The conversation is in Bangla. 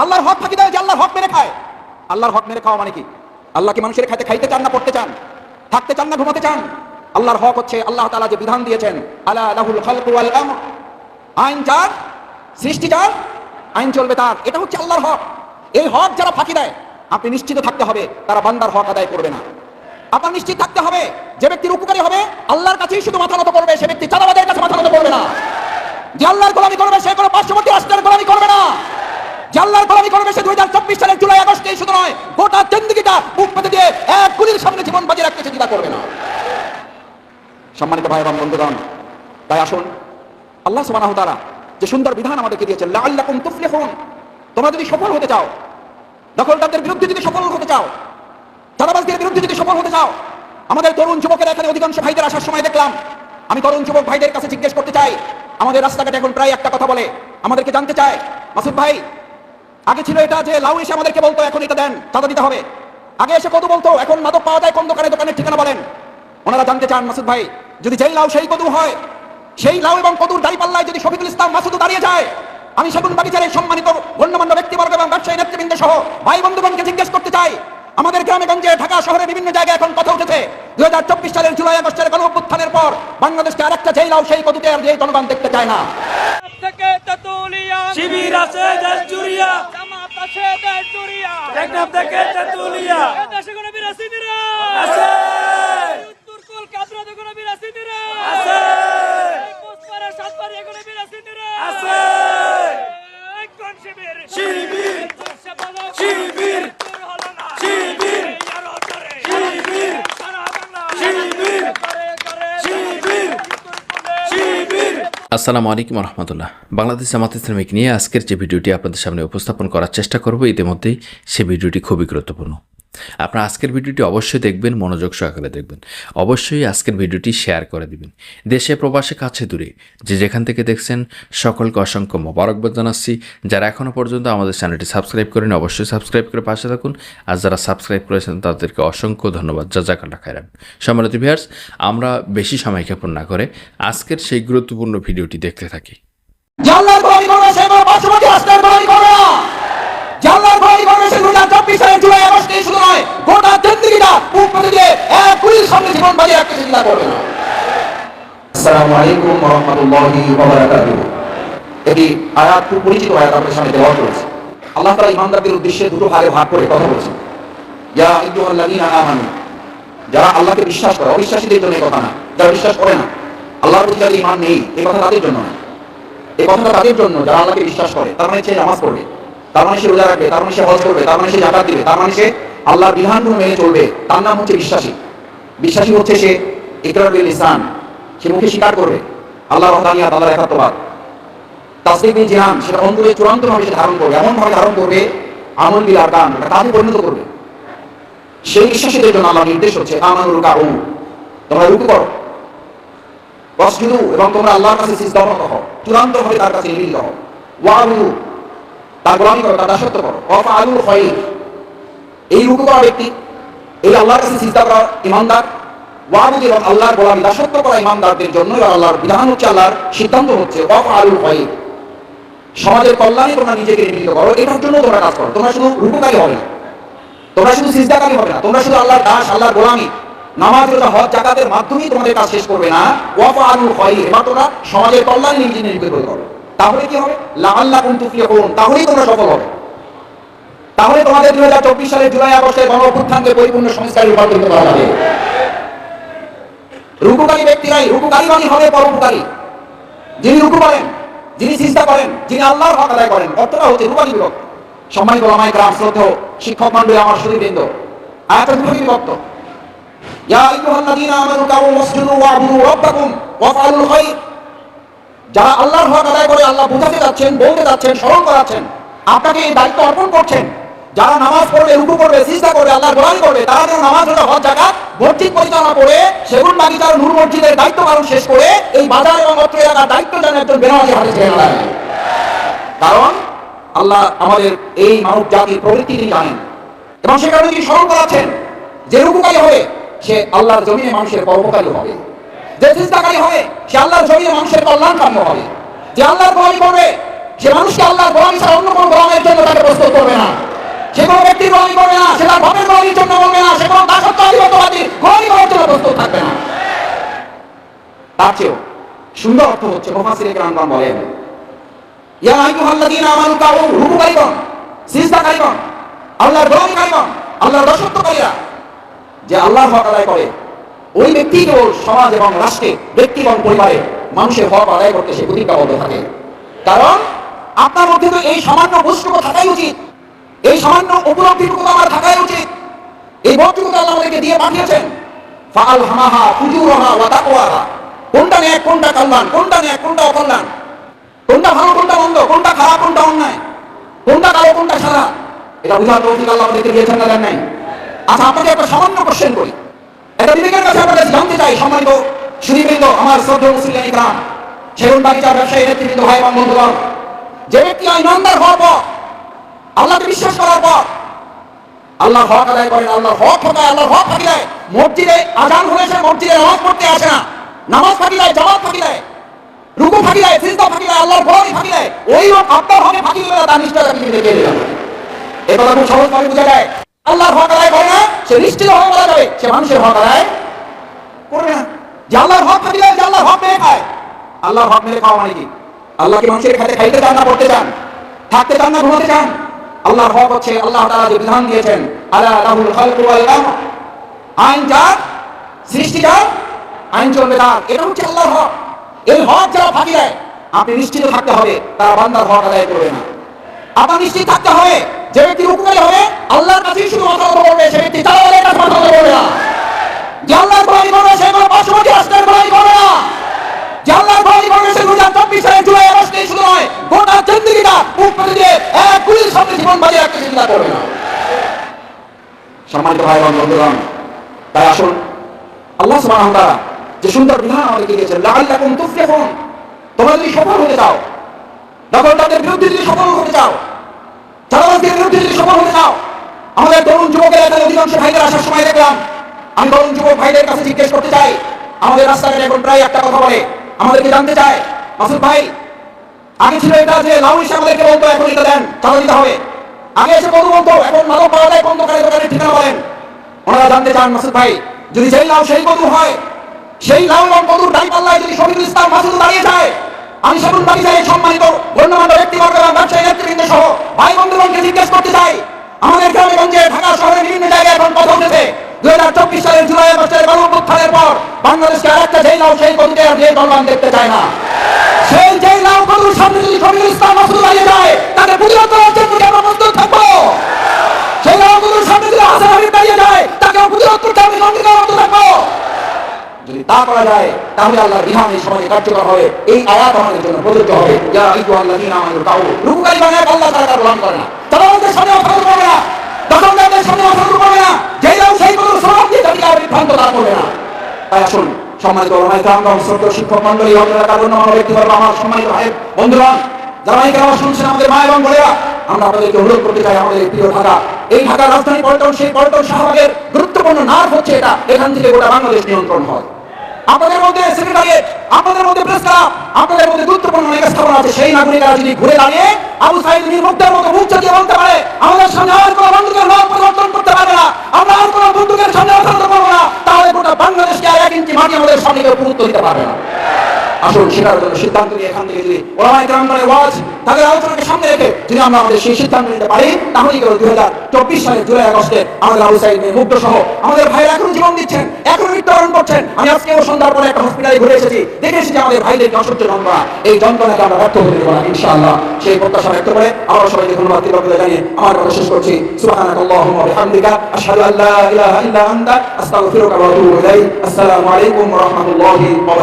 আল্লাহর হক ফাঁকি দেয়, যে আল্লাহর হক মেরে খায়। আল্লাহর হক মেরে খাওয়া মানে কি? আল্লাহকে মানুষের খাইতে খাইতে চান না পড়তে চান? থাকতে চান না ঘুমাতে চান? আল্লাহর হক হচ্ছে আল্লাহ তাআলা যে বিধান দিয়েছেন, আলা লাহুল খালকু ওয়াল আমর। আইন চার সৃষ্টি চার আইন চলবে তার। এটা হচ্ছে আল্লাহর হক। এই হক যারা ফাঁকি দেয়, আপনি নিশ্চিত থাকতে হবে, তারা বান্দার হক আদায় করবে না। আপনার নিশ্চিত থাকতে হবে, যে ব্যক্তির উপকারী হবে, আল্লাহর কাছেই শুধু মাথা নত করবে, সে ব্যক্তি চাঁদাবাদের কাছে মাথা নত করবে না। যে আল্লাহর গোলামি করবে, সে কোনো পার্শ্ববর্তী রাষ্ট্রের গোলামি করবে না। যে আল্লাহর গোলামি করবে সে দুই চব্বিশ সালের জুলাই আগস্টেই শুধু নয়, গোটা জিন্দিগিটা বুক পেতে দিয়ে এক গুলির সামনে জীবন বাজি রাখতে সে করবে না। সম্মানিত ভাই এবং বন্ধুগণ, তাই আসুন, আল্লাহ ওয়া তাআলা যে সুন্দর বিধান আমাদেরকে দিয়েছেন, লাআল্লাকুম তুফলিহুন। তোমরা যদি সফল হতে চাও, দখলদারদের বিরুদ্ধে যদি সফল হতে চাও, চাঁদাবাজদের বিরুদ্ধে যদি সফল হতে চাও, আমাদের তরুণ যুবকেরা এখানে অধিকাংশ ভাইদের আসার সময় দেখলাম। আমি তরুণ যুবক ভাইদের কাছে জিজ্ঞেস করতে চাই, আমাদের রাস্তাঘাটে এখন প্রায় একটা কথা বলে, আমাদেরকে জানতে চায়। মাসুদ ভাই আগে ছিল এটা যে লাউ এসে আমাদেরকে বলতো, এখন এটা দেন চাঁদা দিতে হবে। আগে এসে কত বলতো, এখন মাদক পাওয়া যায় কোন দোকানে দোকানের ঠিকানা বলেন। ওনারা জানতে চান, মাসুদ ভাই, যদি যেই লাউ সেই কদু হয়, সেই লাউ এবং কদুর দাড়ি পাল্লায় যদি শফিকুল ইসলাম মাসুদ দাঁড়িয়ে যায়, আমি সেগুন বাগিচার এই সম্মানিত গণ্যমান্য ব্যক্তিবর্গ এবং ব্যবসায়ী নেতৃবৃন্দ সহ ভাই বন্ধুগণকে জিজ্ঞেস করতে চাই, আমাদের গ্রামে গঞ্জে, ঢাকা শহরে বিভিন্ন জায়গায় এখন কথা উঠেছে। দুই হাজার চব্বিশ সালের জুলাই আগস্টের গণ অভ্যুত্থানের পর বাংলাদেশকে আরেকটা যেই লাউ সেই কদুতে আর যে জনগণ দেখতে চায় না। শিবির আছে আছে জুড়িয়া টেকনাফ থেকে তেতুলিয়া? দেশে কোনো বিরাসিনীরা আছে। উত্তর কোনো আছে। এই কোচপাড়ার কোনো আছে। কোন শিবির? শিবির সে বলো শিবির তোর হলো না শিবির এই আরও জোরে শিবির সারা বাংলা শিবির করে করে শিবির উত্তর কোলে শিবির আসসালামু আলাইকুম রহমতুল্লাহ। বাংলাদেশ জামাত ইসলামিক নিয়ে আজকের যে ভিডিওটি আপনাদের সামনে উপস্থাপন করার চেষ্টা করব, ইতিমধ্যেই সে ভিডিওটি খুবই গুরুত্বপূর্ণ। আপনারা আজকের ভিডিওটি অবশ্যই দেখবেন, মনোযোগ সহকারে দেখবেন। অবশ্যই আজকের ভিডিওটি শেয়ার করে দিবেন। দেশে, প্রবাসে, কাছে, দূরে, যে যেখান থেকে দেখছেন, সকলকে অসংখ্য মোবারকবাদ জানাচ্ছি। যারা এখনও পর্যন্ত আমাদের চ্যানেলটি সাবস্ক্রাইব করেন, অবশ্যই সাবস্ক্রাইব করে পাশে থাকুন। আর যারা সাবস্ক্রাইব করেছেন, তাদেরকে অসংখ্য ধন্যবাদ। জাজাকাল্লা খাইরান সম্মানিত ভিয়ার্স আমরা বেশি সময় ক্ষেপণ না করে আজকের সেই গুরুত্বপূর্ণ ভিডিওটি দেখতে থাকি। আল্লাহকে বিশ্বাস করে, অবিশ্বাসীদের জন্য কথা না, যারা বিশ্বাস করে না, আল্লাহর প্রতি যাদের নেই, এই কথা তাদের জন্য না। এই তাদের জন্য, যারা আল্লাহকে বিশ্বাস করে, তার মানে সে নামাজ তার মানে সে রোজা রাখবে, তার মানে সে হজ করবে, তার মানে সে জাকাত দিবে, তার মানে সে আল্লাহর বিধানগুলো মেনে চলবে, তার নাম হচ্ছে বিশ্বাসী। বিশ্বাসী হচ্ছে সে ইকরার বিল ইসলাম সে মুখে স্বীকার করবে, আল্লাহ রহদানিয়াত আল্লাহর একাত্মবাদ। বিল জিহান, সেটা অন্তরে চূড়ান্ত ভাবে সে ধারণ করবে এমন ভাবে ধারণ করবে, আমল পরিণত করবে। সেই বিশ্বাসীদের জন্য আল্লাহ নির্দেশ হচ্ছে আমানুর কাউ তোমরা রুকু করো। এবং তোমরা আল্লাহর কাছে হও চূড়ান্ত ভাবে তার কাছে মিলিত হও। ওয়াবুদু, তার গোলামি করো, তার দাসত্ব করো। ওয়াফা আলুল এই রুকু করা ব্যক্তি, এই আল্লাহর কাছে সিজদা করা ইমানদার ওয়াবুদু এবং আল্লাহর গোলামি দাসত্ব করা ইমানদারদের জন্য আল্লাহর বিধান হচ্ছে আল্লাহর সিদ্ধান্ত হচ্ছে ওয়াফা আলুল সমাজের কল্যাণে তোমরা নিজেকে নিবেদিত করো, এটার জন্য তোমরা কাজ করো, তোমরা শুধু রুকুকারী হবে না। তোমরা শুধু সিজদাকারী হবে না, তোমরা শুধু আল্লাহর দাস, আল্লাহর গোলামি, নামাজ, রোজা, হজ জাকাতের মাধ্যমেই তোমাদের কাজ শেষ করবে না ওয়াফা আলুল খায়র এবার তোমরা সমাজের কল্যাণে নিজে নিবেদিত করে। তাহলে কি হবে? লাআল্লাকুম তুফলিহুন, তাহলেই তোমরা সফল হবে। তাহলে তোমাদের দুই হাজার চব্বিশ সালের জুলাই আগস্টের গণ অভ্যুত্থানকে পরিপূর্ণ সংস্কারে রূপান্তরিত করা যাবে। রুকুকারী ব্যক্তিরাই, রুকুকারী মানে হবে পরোপকারী। যিনি রুকু করেন, যিনি চিন্তা করেন, যিনি আল্লাহর হক আদায় করেন, অর্থটা হচ্ছে রুবানি বিভক্ত। সম্মানিত ওলামায়ে গ্রাম শ্রদ্ধেয় শিক্ষক মন্ডলী আমার সুদীবৃন্দ আয়াতের দুই বিভক্ত যারা আল্লাহর হক আদায় করে, আল্লাহ বোঝাতে যাচ্ছেন, বলতে যাচ্ছেন, স্মরণ করাচ্ছেন, আপনাকে এই দায়িত্ব অর্পণ করছেন যারা নামাজ পড়বে, রুকু করবে, সিজদা করবে, আল্লাহর গোলামি করবে, তারা যেন নামাজ রোজা হজ, জাকাত, মসজিদ পরিচালনা করে সেগুন বাগিচার নূর মসজিদের দায়িত্ব পালন শেষ করে এই বাজার এবং অত্র এলাকার দায়িত্ব যেন একজন বেনামাজি হাতে কারণ আল্লাহ আমাদের এই মানব জাতির প্রবৃত্তি তিনি জানেন। এবং সে কারণে তিনি স্মরণ করাচ্ছেন যে রুকুকারী হবে, সে আল্লাহর জমিনে মানুষের পরোপকারী হবে। যে চিন্তাকারী হবে, সে আল্লাহর জমিনে মানুষের কল্যাণ কাম্য হবে। যে আল্লাহর গোলামি করবে, সে মানুষকে আল্লাহর গোলামি ছাড়া অন্য থাকবে না। তার চেয়েও সুন্দর অর্থ হচ্ছে মোফাসির বলেন, ইয়া আইয়ুহাল্লাযীনা আমানু কাউ আল্লাহর আল্লাহর যে হক আদায় করে, ওই ব্যক্তি কেবল সমাজ এবং রাষ্ট্রে, ব্যক্তি এবং পরিবারে মানুষের হক আদায় করতে সে প্রতিজ্ঞাবদ্ধ থাকে। কারণ আপনার মধ্যে তো এই সামান্য বস্তুটুকু থাকাই উচিত, এই সামান্য উপলব্ধিটুকু আমার থাকাই উচিত। এই বোধটুকু আল্লাহ আমাদেরকে দিয়ে পাঠিয়েছেন। ফাল হামাহা ফুজুরহা ওয়া তাকওয়াহা। কোনটা ন্যায় কোনটা কল্যাণ, কোনটা ন্যায় কোনটা অকল্যাণ? কোনটা ভালো, কোনটা মন্দ, কোনটা খারাপ, কোনটা অন্যায়? কোনটা কালো, কোনটা সাদা? এটা বুঝার তৌফিক আল্লাহ আমাদেরকে দিয়েছেন না নাই? আচ্ছা আপনাকে একটা সামান্য কোশ্চেন করি। এটা বিবেকের কাছে আপনাদের জানতে চাই, সম্মানিত সুদীবৃন্দ আমার শ্রদ্ধা মুসলিম ইকরাম সেগুন বাগিচার ব্যবসায়ী, নেতৃবৃন্দ, ভাই এবং বন্ধুগণ? যে ব্যক্তি ইমানদার হওয়ার পর, আল্লাহকে বিশ্বাস করার পর আল্লাহ হক আদায় করেন আল্লাহ হক ঠকায় আল্লাহ হক ফাঁকি দেয়। মসজিদে আজান হয়েছে মসজিদে নামাজ পড়তে আসে না। নামাজ ফাঁকি দেয়, জামাত ফাঁকি দেয়, রুকু ফাঁকি দেয়, সিজদা ফাঁকি দেয়, আল্লাহর ভয় ফাঁকি দেয়, ওই আপনার হকে ফাঁকি না, তার নিশ্চয়তা পৃথিবীতে পেয়ে যাবে এ কথা খুব সহজভাবে বোঝা যায়। আল্লাহর হক আদায় করে না, সে নিশ্চিত হয়ে বলা যাবে, সে মানুষের হক আদায় করবে না। যে আল্লাহর হক ফাঁকি দেয় যে আল্লাহর হক মেরে খায়। আল্লাহর হক মেরে খাওয়া মানে কি? আল্লাহকে মানুষের খাইতে খাইতে চান না পড়তে চান? থাকতে চান না ঘুমাতে চান? আল্লাহর হক হচ্ছে আল্লাহ তাআলা যে বিধান দিয়েছেন, আলা লাহুল খালকু ওয়াল আমর। আইন যার, সৃষ্টি যার, আইন চলবে তার। এটা হচ্ছে আল্লাহর হক। এই হক যারা ফাঁকি দেয় আপনি নিশ্চিত থাকতে হবে, তারা বান্দার হক আদায় করবে না। আপনার নিশ্চিত থাকতে হবে, যে ব্যক্তি উপকারী হবে, আল্লাহর কাছেই শুধু মাথা কথা বলবে সে ব্যক্তি তারা কাছে মাথা কথা বলবে না। যে আল্লাহর করবে, সে কোনো পার্শ্ববর্তী রাষ্ট্রের গোলামি করবে না। যে আল্লাহর গোলামি করবে, সে হাজার চব্বিশ সালের জুলাই শুধু নয়, গোটা জিন্দিগিটা পেতে দিয়ে এক কুড়ির সামনে জীবন বাজিয়ে রাখতে চিন্তা করবে না। সম্মানিত ভাই বন্ধুগণ তাই আসুন আল্লাহ সুবহানাহু যে সুন্দর বিধান আমাদেরকে দিয়েছেন, লাআল্লাকুম তুফলিহুন। তোমরা যদি সফল হতে চাও দখলদারদের বিরুদ্ধে যদি সফল হতে চাও চালাবাসদের বিরুদ্ধে যদি সফল হতে চাও, আমাদের তরুণ যুবকের এখানে অধিকাংশ ভাইদের আসার সময় দেখলাম, আমি তরুণ যুবক ভাইদের কাছে জিজ্ঞেস করতে চাই, আমাদের রাস্তাঘাটে এখন প্রায় একটা কথা বলে, আমাদেরকে জানতে চায়, মাসুদ ভাই, আগে ছিল এটা যে লাউ আমাদেরকে বলতো, এখন এটা দেন চাঁদা দিতে হবে। আগে এসে বন্ধু বলতো, এখন মাদক পাওয়া যায় কোন দোকানে দোকানে ঠিকানা বলেন। ওনারা জানতে চান, মাসুদ ভাই, যদি সেই লাউ সেই বধু হয়, সেই লাউ এবং বধুর দায়ী পাল্লায় যদি শফিকুল ইসলাম মাসুদ দাঁড়িয়ে যায়, আমি সেগুন বাগিচায় সম্মানিত গণ্যমান্য ব্যক্তিবর্গ এবং ব্যবসায়ী নেতৃবৃন্দ সহ ভাই বন্ধুগণকে জিজ্ঞেস করতে চাই। আমাদের গ্রামে গঞ্জে ঢাকা শহরের বিভিন্ন জায়গায় এখন কথা উঠেছে। দুই হাজার চব্বিশ সালের জুলাই মাসের গণঅভ্যুত্থানের পর বাংলাদেশকে আরেকটা যেই লাউ সেই গতিতে আর যে দলবান দেখতে চায় না। সেই যেই লাউ বধুর সামনে যদি শফিকুল ইসলাম মাসুদ দাঁড়িয়ে যায় তাকে প্রতিরোধ করার জন্য আমরা প্রস্তুত থাকব। এই সমাজে কার্যকর হবে, এই আয়াত আমাদের জন্য প্রযোজ্য হবে। আইয়ুহাল্লাযীনা আমানু তাউ রুকুকারী বানায় আল্লাহ তাআলা তার গোলাম করে না। তারা আমাদের সামনে অফার করবে না। দখলদারদের সামনে অফার করবে না। যেই লাউ সেই দিয়ে তাই শিক্ষক আমার সম্মানিত ভাই, বন্ধুগণ, যারা শুনছেন আমাদের মা এবং বোনেরা আমরা অনুরোধ করতে চাই আমাদের প্রিয় ঢাকা। এই ঢাকার রাজধানী পল্টন সেই পল্টন শাহবাগের গুরুত্বপূর্ণ হচ্ছে এটা। এখান থেকে গোটা বাংলাদেশ নিয়ন্ত্রণ হয়। আপনাদের মধ্যে সেক্রেটারিয়েট আপনাদের মধ্যে প্রেস ক্লাব আপনাদের মধ্যে গুরুত্বপূর্ণ আছে। সেই নাগরিকরা যদি ঘুরে দাঁড়িয়ে আবু সাইদ নির্মুক্তের মতো মুখ চালিয়ে বলতে পারে, আমাদের সামনে আর কোনো বন্দুকের নাম পরিবর্তন করতে পারবে না। আমরা আর কোনো বন্দুকের সামনে অবস্থান করব না। তাহলে গোটা বাংলাদেশকে এক ইঞ্চি মাটি আমাদের সামনে গুরুত্ব দিতে পারবে না। আসুন সেটার জন্য সিদ্ধান্ত নিয়ে এখান থেকে যদি ওলামাই ওয়াজ তাদের আলোচনাকে সামনে রেখে যদি আমরা আমাদের সেই সিদ্ধান্ত নিতে পারি তাহলে কেউ দুই হাজার চব্বিশ সালের জুলাই আগস্টে আমাদের আবু মুগ্ধ সহ আমাদের ভাইরা এখনও জীবন দিচ্ছেন, এখনও মৃত্যুবরণ করছেন। আমি আজকে সন্ধ্যার পরে একটা হসপিটালে ঘুরে এসেছি, দেখে এসেছি আমাদের অসহ্য যন্ত্রণা। এই যন্ত্রণাকে আমরা ব্যর্থ দেবো না, ইনশাআল্লাহ। সেই প্রত্যাশা ব্যক্ত করে আমরা সবাইকে ধন্যবাদ কৃতজ্ঞতা জানিয়ে আমার কথা শেষ করছি। সুবহানাকাল্লাহুম্মা আসসালামু আলাইকুম ওয়া রাহমাতুল্লাহি ওয়া